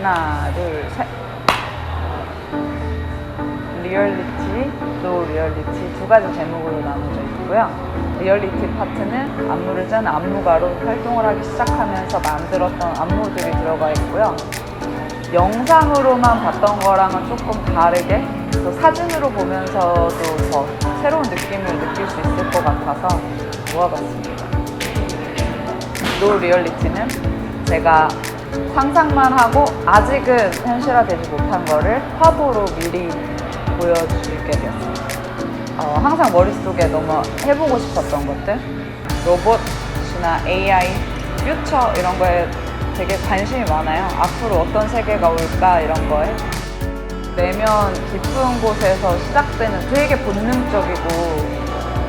하나, 둘, 셋. 리얼리티, 또 리얼리티 두 가지 제목으로 나눠져 있고요. 리얼리티 파트는 안무를 짠 안무가로 활동을 하기 시작하면서 만들었던 안무들이 들어가 있고요. 영상으로만 봤던 거랑은 조금 다르게 또 사진으로 보면서도 더 새로운 느낌을 느낄 수 있을 것 같아서 모아봤습니다. 노 리얼리티는 제가 상상만 하고 아직은 현실화되지 못한 거를 화보로 미리 보여주게 되었습니다. 어, 항상 머릿속에 너무 해보고 싶었던 것들 로봇이나 AI, 퓨처 이런 거에 되게 관심이 많아요. 앞으로 어떤 세계가 올까 이런 거에 내면 깊은 곳에서 시작되는 되게 본능적이고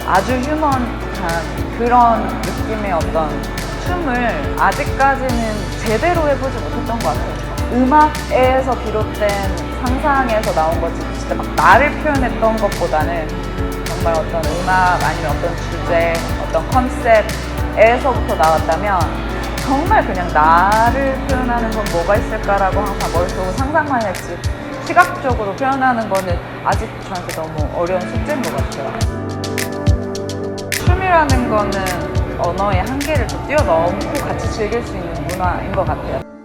아주 휴먼한 그런 느낌의 어떤 춤을 아직까지는 제대로 해보지 못했던 것 같아요. 음악에서 비롯된 상상에서 나온 거지 진짜 막 나를 표현했던 것보다는 정말 어떤 음악 아니면 어떤 주제, 어떤 컨셉에서부터 나왔다면 정말 그냥 나를 표현하는 건 뭐가 있을까라고 항상 머릿속으로 상상만 했지 시각적으로 표현하는 거는 아직 저한테 너무 어려운 숙제인 것 같아요. 춤이라는 거는 언어의 한계를 좀 뛰어넘고 같이 즐길 수 있는 문화인 것 같아요.